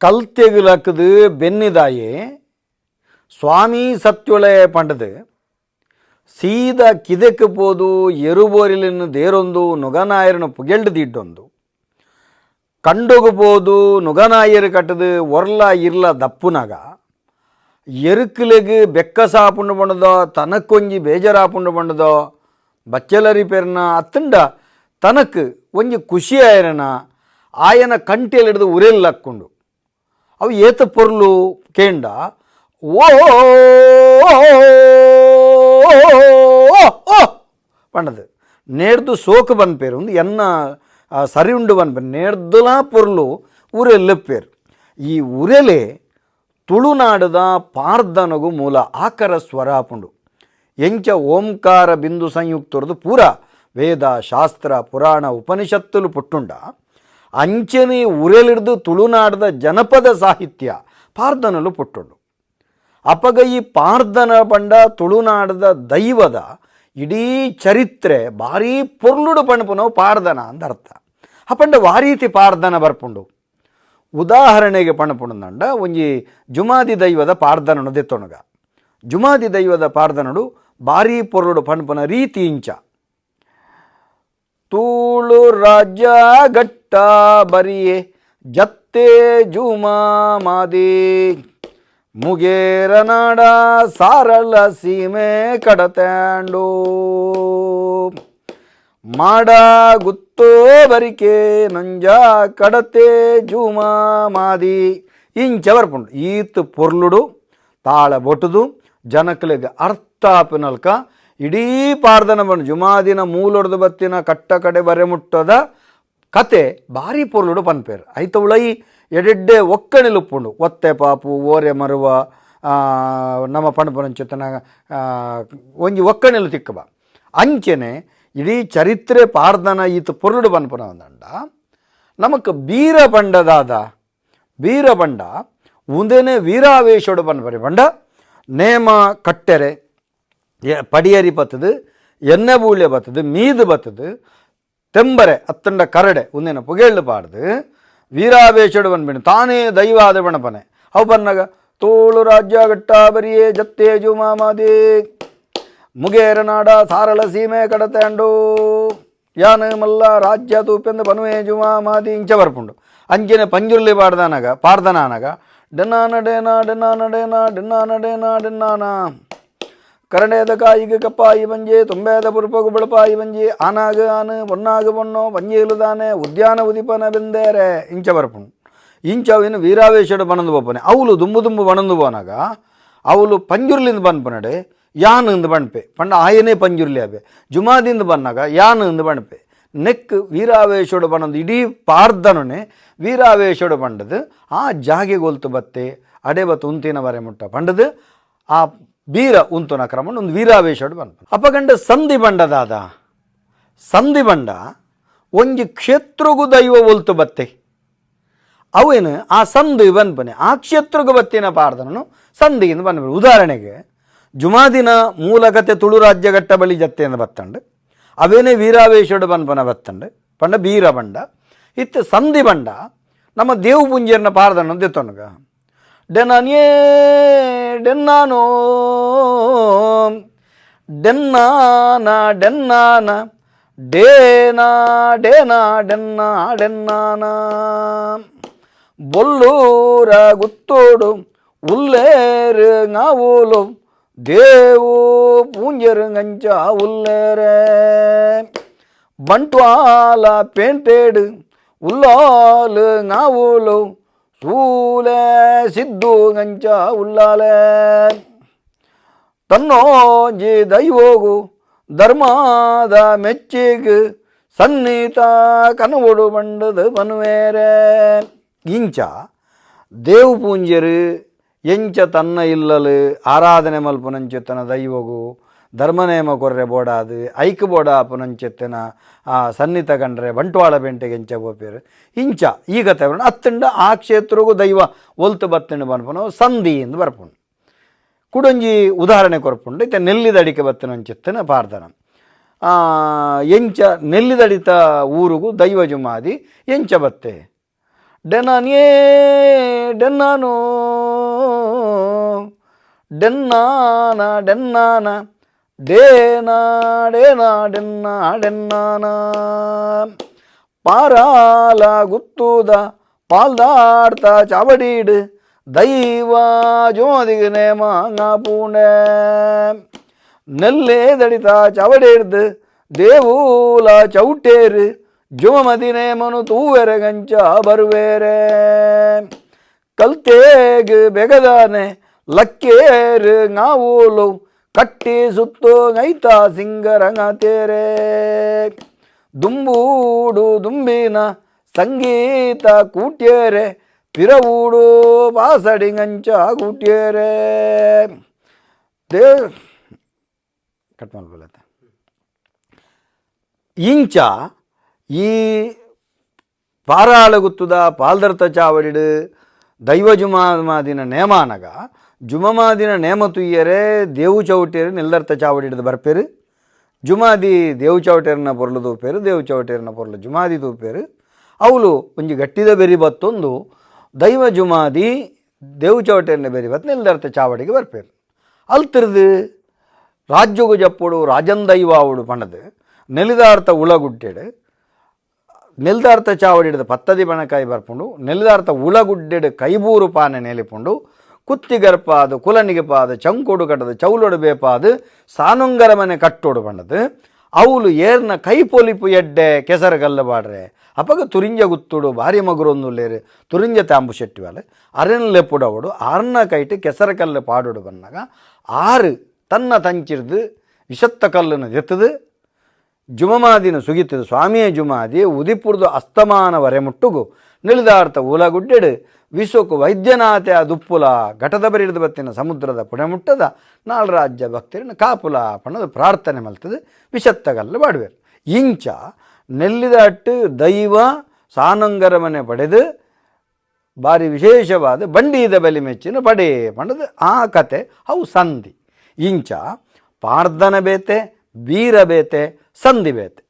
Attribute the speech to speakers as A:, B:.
A: ಕಲ್ತೆಗುಲಕ್ಕದು ಬೆನ್ನಿದಾಯಿ ಸ್ವಾಮಿ ಸತ್ಯುಳೆ ಪಂಡದು ಸೀದ ಕಿದಕ್ಕೆ ಪೋದು ಎರುಬೋರಿಲಿನ ದೇರೊಂದು ನುಗನಾಯರನ ಪುಗೆಲ್ಡ್ದಿಡ್ಡೊಂದು ಕಂಡೋಗಬೋದು ನುಗನಾಯರು ಕಟ್ಟದು ಒರ್ಲ ಇರ್ಲ ದಪ್ಪುನಾಗ ಎರುಕಲಿಗೆ ಬೆಕ್ಕ ಸಾಪುಂಡು ಬಂಡದೋ ತನಕ್ಕೊಂಜಿ ಬೇಜಾರಾಪುಂಡು ಬಂಡದೋ ಬಚ್ಚಲರಿ ಪೇರ್ನ ಅತ್ತಂಡ ತನಕ್ ಒಂಜಿ ಖುಷಿ ಆಯರನ ಆಯನ ಕಂಟಿಯಲ್ಲಿ ಹಿಡಿದು ಉರೆಲ್ ಹಾಕ್ಕೊಂಡು ಅವು ಏತ ಪೊರ್ಲು ಕೇಂಡ ಓ ಪಂಡದು ನೇರ್ದು ಸೋಕು ಬಂದ ಪೇರು ಒಂದು ಎನ್ನ ಆ, ಸರಿ ಉಂಡು ಬಂದ ಪೇರು ನೇರ್ದುಲಾ ಪೊರ್ಲು ಉರೆಲ್ಲ ಪೇರು ಈ ಉರೆಲೆ ತುಳುನಾಡದ ಪಾರ್ದನಗು ಮೂಲ ಆಕರ ಸ್ವರ ಪುಂಡು ಎಂಚ ಓಂಕಾರ ಬಿಂದು ಸಂಯುಕ್ತರದು ಪೂರ ವೇದ ಶಾಸ್ತ್ರ ಪುರಾಣ ಉಪನಿಷತ್ತುಲು ಪುಟ್ಟುಂಡ ಅಂಚನೆ ಉರೆಲಿಡ್ದು ತುಳುನಾಡದ ಜನಪದ ಸಾಹಿತ್ಯ ಪಾರ್ದನಲು ಪುಟ್ಟುಂಡು ಅಪಗಯಿ ಪಾರ್ದನ ಪಂಡ ತುಳುನಾಡದ ದೈವದ ಇಡೀ ಚರಿತ್ರೆ ಭಾರೀ ಪೊರ್ಲುಡು ಪಣಪುನವು ಪಾರ್ದನ ಅಂತ ಅರ್ಥ. ಅಪಂಡ ವಾರೀತಿ ಪಾರ್ದನ ಬರ್ಪುಂಡು. ಉದಾಹರಣೆಗೆ ಪಣಪುಣಂದಂಡ ಒಂಜಿ ಜುಮಾದಿ ದೈವದ ಪಾರ್ದನನು ದೆತ್ತೊಣಗ. ಜುಮಾದಿ ದೈವದ ಪಾರ್ದನಡು ಭಾರೀ ಪೊರ್ಲುಡು ಪಣಪುನ ರೀತಿ ಇಂಚ. ತೂಳು ರಾಜ್ಯ ಗಟ್ಟ ಬರಿಯೇ ಜತ್ತೆ ಜುಮಾ ಮಾದಿ. ಮುಗೇರ ನಾಡ ಸಾರಳ ಸೀಮೆ ಕಡತಾಂಡು. ಮಾಡ ಗುತ್ತೋ ಬರಿಕೆ ನಂಜ ಕಡತೆ ಜುಮಾ ಮಾದಿ. ಇಂಚ ಬರ್ಪುಂಡು ಈತ್ ಪೊರ್ಲುಡು, ತಾಳ ಬೊಟುದು, ಜನಕ್ಲಿಗೆ ಅರ್ಥ ಆಪಿನಲ್ಕ ಇಡೀ ಪಾರ್ದನ ಬಂಡು ಜುಮಾದಿನ ಮೂಲೊಡ್ದು ಬತ್ತಿನ ಕಟ್ಟ ಕಡೆ ಬರೆ ಮುಟ್ಟದ ಕತೆ ಭಾರಿ ಪೊರ್ಲುಡು ಪನ್ಪೇರು ಐತ ಉಳೈ ಎಡೆಡ್ಡೆ ಒಕ್ಕಣಿಲುಪ್ಪುಂಡು ಒತ್ತೆ ಪಾಪು ಓರೆ ಮರುವ ಆ, ನಮ್ಮ ಪಣಪನಂಚತನ ಒಂಜಿ ಒಕ್ಕಣಿಲು ತಿಕ್ಕಬ ಅಂಚೆನೆ ಇಡೀ ಚರಿತ್ರೆ ಪಾರ್ದನ ಈತ ಪೊರ್ಲುಡು ಪನ್ಪನ ಒಂದಂಡ ನಮಕ್ ಬೀರ ಬಂಡದಾದ ಬೀರ ಬಂಡ ಉಂದೇನೆ ವೀರಾವೇಶೋಡು ಪನ್ಪರಿ ಬಂಡ ನೇಮ ಕಟ್ಟೆರೆ ಎ- ಪಡಿಯರಿ ಬತ್ತದು ಎಣ್ಣೆ ಬೂಳ್ಯ ಬತ್ತದು ಮೀದು ತೆಂಬರೆ, ಅತ್ತಂಡ ಕರಡೆ, ಉಂದಿನ ಪುಗೇಳಬಾರ್ದು ಪಾಡ್ದು ವೀರಾವೇಶಡು ಬಂದ್ಬಿಡು ತಾನೇ ದೈವಾದ ಬಣಪನೆ ಅವು ಬನ್ನಗ ತೋಳು ರಾಜ್ಯ ಘಟ್ಟ ಬರಿಯೇ, ಜತ್ತೆ ಜುಮಾಮಾದಿ ಮುಗೇರ ನಾಡ ಸಾರಳ ಸೀಮೆ ಕಡತಂಡು ಯಾನ ಮಲ್ಲ ರಾಜ್ಯ ತೂಪೆಂದು ಬನುವೆ ಮಾಮಾದಿ ಮಾದಿ ಇಂಚ ಬರ್ಪುಂಡು. ಅಂಜಿನ ಪಂಜುರ್ಲಿ ಪಾಡ್ದಾನಾಗ, ಪಾಡ್ದನಾನಾಗ ಡೆನ್ನ ಡೇನಾ ಡೆನ್ನ ಡೇನಾ ಡೆನ್ನ ಡೇನಾ ಡೆನ್ನಾನ. ಕರಣೇದ ಕಾಯಿಗೆ ಕಪ್ಪಾಯಿ ಬಂಜೆ, ತುಂಬೇದ ಪುರುಪಗು ಬಳಪಾಯಿ ಬಂಜಿ, ಆನಾಗ ಆನು ಪೊನ್ನಾಗ ಪೊಣ್ಣೋ ಇಲ್ಲದಾನೆ ಉದ್ಯಾನ ಉದಿಪನ ಬೆಂದೇರೆ, ಇಂಚ ಬರ್ಪುಂಡು ಇಂಚ ಅವಿನ ವೀರಾವೇಶಡು ಬಣಂದು ಬಪ್ಪನೆ. ಅವಳು ದುಂಬು ದುಂಬು ಬಣಂದು ಬೋನಾಗ ಅವಳು ಪಂಜುರ್ಲಿಂದ ಯಾನ್ ಇಂದ ಬಣ್ಪೆ. ಪಂಡ ಆಯನೇ ಪಂಜುರ್ಲಿ ಅವೆ ಜುಮಾದಿಂದ ಬಂದಾಗ ಯಾನ್ ಇಂದ ಬಣ್ಪೆ. ನೆಕ್ ವೀರಾವೇಶೋಡು ಬಣ್ಣದು ಇಡೀ ಪಾರ್ಧನೇ ವೀರಾವೇಶೋಡು ಬಂಡದು, ಆ ಜಾಗೆ ಗೊಲ್ತು ಬತ್ತೆ ಅಡೆ ಬತ್ತು ಉಂತಿನ ಬರೆ ಮುಟ್ಟ. ಪಂಡದು, ಆ ಬೀರ ಉಂತುನ ಕ್ರಮ ಒಂದು ವೀರಾವೇಶ ಬಂತು ಅಪಗಂಡ ಸಂಧಿ ಬಂಡದಾದ. ಸಂಧಿ ಬಂಡ ಒಂಜಿ ಕ್ಷೇತ್ರಗು ದೈವ ಒಲ್ತು ಬತ್ತೆ. ಅವೇನು? ಆ ಸಂಧಿ ಬಂದ್ಬನೆ ಆ ಕ್ಷೇತ್ರಗೂ ಬತ್ತಿನ ಪಾರ್ದನನು ಸಂಧಿಯಿಂದ ಬಂದ್ಬನೆ ಉದಾಹರಣೆಗೆ, ಜುಮಾದಿನ ಮೂಲಕತೆ ತುಳು ರಾಜ್ಯ ಘಟ್ಟ ಬಳಿ ಜತ್ತೆಯಿಂದ ಬತ್ತಂಡು. ಅವೇನೇ ವೀರಾವೇಶಡು ಬನ್ಪನ ಬತ್ತಂಡು. ಪಂಡ ಬೀರ ಬಂಡ. ಇತ್ತು ಸಂಧಿ ಬಂಡ ನಮ್ಮ ದೇವು ಪುಂಜರ್ನ ಪಾರ್ದನ ದೆತ್ತೊನಗ டெனானே டென்னானோ டென்னானா டென்னானா டேனா டேனா டென்னா டென்னானா బొల్లూర గుత్తోడు ఉల్లేరు గావులు దేవు పూంజరు గంజా ఉల్లేరే బంట్వాల పేంటేడు ఉల్లాలు గావులు ಸೂಲೆ ಸಿದ್ದು ಗಂಚ ಉಲ್ಲಾಲೆ ತನ್ನೋಜಿ ದೈವೋಗು ಧರ್ಮದ ಮೆಚ್ಚಿಗೆ ಸನ್ನಿತ ಕನವುಡು ಬಂಡದು ಬನುವೇರೆ ಇಂಚ ದೇವು ಪೂಂಜರು ಎಂಚ ತನ್ನ ಇಲ್ಲಲು ಆರಾಧನೆ ಮಲ್ಪುನಂಚೆತ್ತನ ದೈವಗು ಧರ್ಮನೇಮ ಕೊರ್ರೆ ಬೋಡಾದು ಐಕ್ ಬೋಡ ಆ ಸನ್ನಿತ ಕಂಡ್ರೆ ಬಂಟ್ವಾಳ ಬೆಂಟೆಗೆ ಎಂಚ ಬೋಪೇರು ಇಂಚ, ಈಗ ತವರಣ, ಅತ್ತಂಡ ಆ ಕ್ಷೇತ್ರಗೂ ದೈವ ಒಲ್ತು ಬತ್ತಂಡು ಬನ್ಪನು, ಸಂಧಿ ಎಂದು ಬರ್ಪುಂಡು. ಕುಡೊಂಜಿ ಉದಾಹರಣೆ ಕೊರ್ಪುಂಡು, ಇತ್ತೆ ನೆಲ್ಲಿದಡಿಕೆ ಬತ್ತನಂಚಿತ್ತನ ಪಾರ್ಧನ. ಎಂಚ ನೆಲ್ಲಿದಡಿತ ಊರುಗು ದೈವ ಜುಮಾದಿ ಎಂಚ ಬತ್ತೆ. ಡೆನನೇ ಡೆನ್ನಾನೋ, ಡೆನ್ನಾನ ಡೆನ್ನಾನ. ಡೇನಾ ಡೇನಾ ಡೆನ್ನಾ ಡೆನ್ನಾನ ಪಾರಾಲ ಗುತ್ತೂದ ಪಾಲ್ದಾಡ್ತ ಚಾವಡೀಡು ದೈವ ಜೋದಿಗನೆ ಮಾಂಗ ಪೂಣೆ ನೆಲ್ಲೇ ದಡಿತ ಚವಡೇರ್ದು ದೇವೂಲ ಚೌಟೇರು ಜುಮಮದಿನೆ ಮನು ತೂವೆರೆ ಗಂಚ ಬರುವೇರೆ ಕಲ್ತೇಗ್ ಬೆಗದಾನೆ ಲಕ್ಕೇರು ಗಾವೂಲು ಕಟ್ಟಿ ಸುತ್ತು ಗೈತ ಸಿಂಗರಂಗ ತೇರೆ ದುಂಬೂಡು ದುಂಬಿನ ಸಂಗೀತ ಕೂಟ್ಯೇರೆ ಪಿರವೂಡು ಪಾಸಡಿಂಗಂಚ ಕೂಟ್ಯೇರೆ ದೇ ಕಟ್ ಮಾಡ್ಬೋಲತ್ತ ಇಂಚ ಈ ಪಾರಾಳಗುತ್ತುದ ಪಾಲ್ದರ್ತ ಚಾವಡಿಡು ದೈವ ಜುಮಾದಿನ ನೇಮಾನಗ, ಜುಮಮಾದಿನ ನೇಮ ತುಯ್ಯರೆ ದೇವು ಚೌಟಿಯರು ಚಾವಡಿ ಹಿಡಿದು ಬರ್ಪೇರು. ಜುಮಾದಿ ದೇವು ಚೌಟೇರಿನ ಪೊರ್ಲು ತೂಪೇರು ದೇವು ಚೌಟೇರಿನ ಪೊರ್ಲು ಜುಮಾದಿ ತೂಪೇರು. ಅವಳು ಒಂಜಿ ಗಟ್ಟಿದ ಬೆರಿ ಬತ್ತೊಂದು ದೈವ ಜುಮಾದಿ ದೇವು ಚೌಟೇರಿನ ಬೆರಿ ಬತ್ತು ನಿಲ್ದರ್ತ ಚಾವಡಿಗೆ ಬರ್ಪೇರು. ಅಲ್ತಿರ್ದು ರಾಜ್ಯಗು ಜಪ್ಪುಡು ರಾಜಂದೈವಾವುಡು ಪಣದು ನೆಲಿದಾರ್ಥ ಉಳಗುಡ್ಡೆಡು ನೆಲ್ದಾರ್ಥ ಚಾವಡಿಡ್ದು ಪತ್ತದಿ ಬಣಕಾಯಿ ಬರ್ಪುಂಡು ನೆಲ್ದಾರ್ಥ ಉಳಗುಡ್ಡೆಡು ಕೈಬೂರು ಪಾನೆ ನೆಲಿಪುಂಡು ಕುತ್ತಿಗರ್ಪಾದು ಕುಲನಿಗೆ ಪಾದು ಚಂಕೋಡು ಕಟ್ಟದು ಚೌಲೊಡು ಬೇಪಾದು ಸಾನುಂಗರ ಮನೆ ಕಟ್ಟೋಡು ಪಂಡದು ಅವಳು ಏರ್ನ ಕೈ ಪೊಲಿಪು ಎಡ್ಡೆ ಕೆಸರು ಕಲ್ಲು ಬಾಡ್ರೆ ಅಪಗ ತುರಿಂಜ ಗುತ್ತುಡು ಭಾರಿ ಮಗುರೊಂದುಲ್ಲೇರು ತುರಿಂಜ ತಾಂಬು ಶೆಟ್ಟಿವಾಲೆ ಅರೆನ್ಲೆಪ್ಪುಡವಡು ಆರ್ನ ಕೈಟ್ ಕೆಸರ ಕಲ್ಲು ಪಾಡೋಡು ಬನ್ನಾಗ ಆರು ತನ್ನ ತಂಚಿರ್ದು ವಿಷತ್ತ ಕಲ್ಲನ್ನು ಎತ್ತದು ಜುಮಮಾದಿನ ಸುಗಿತದು. ಸ್ವಾಮಿಯ ಜುಮಾದಿ ಉದಿಪುರ್ದು ಅಸ್ತಮಾನವರೆ ಮುಟ್ಟುಗು. ನಿಳಿದಾರ್ಥ ಉಲಗುಡ್ಡೆಡು ವಿಶ್ವಕು ವೈದ್ಯನಾಥೆ ದುಪ್ಪುಲ. ಘಟದ ಬರಿಡಿದ ಬತ್ತಿನ ಸಮುದ್ರದ ಪುಣೆ ಮುಟ್ಟದ. ನಾಲ್ ರಾಜ್ಯ ಭಕ್ತರನ್ನು ಕಾಪುಲ ಪಣದ ಪ್ರಾರ್ಥನೆ ಮಲ್ತದೆ. ವಿಷತ್ತಗಲ್ಲ ಬಾಡುವೆ ಇಂಚ ನೆಲ್ಲಿದಟ್ಟು ದೈವ ಸಾನಂಗರ ಮನೆ ಪಡೆದು ಭಾರಿ ವಿಶೇಷವಾದ ಬಂಡೀದ ಬಲಿ ಮೆಚ್ಚಿನ ಪಡೆ ಪಣದ ಆ ಕತೆ. ಅವು ಸಂಧಿ. ಇಂಚ ಪಾರ್ಧನ ಬೇತೆ ಬೀರ ಬೇತೆ ಸಂಧಿ ಬೇತೆ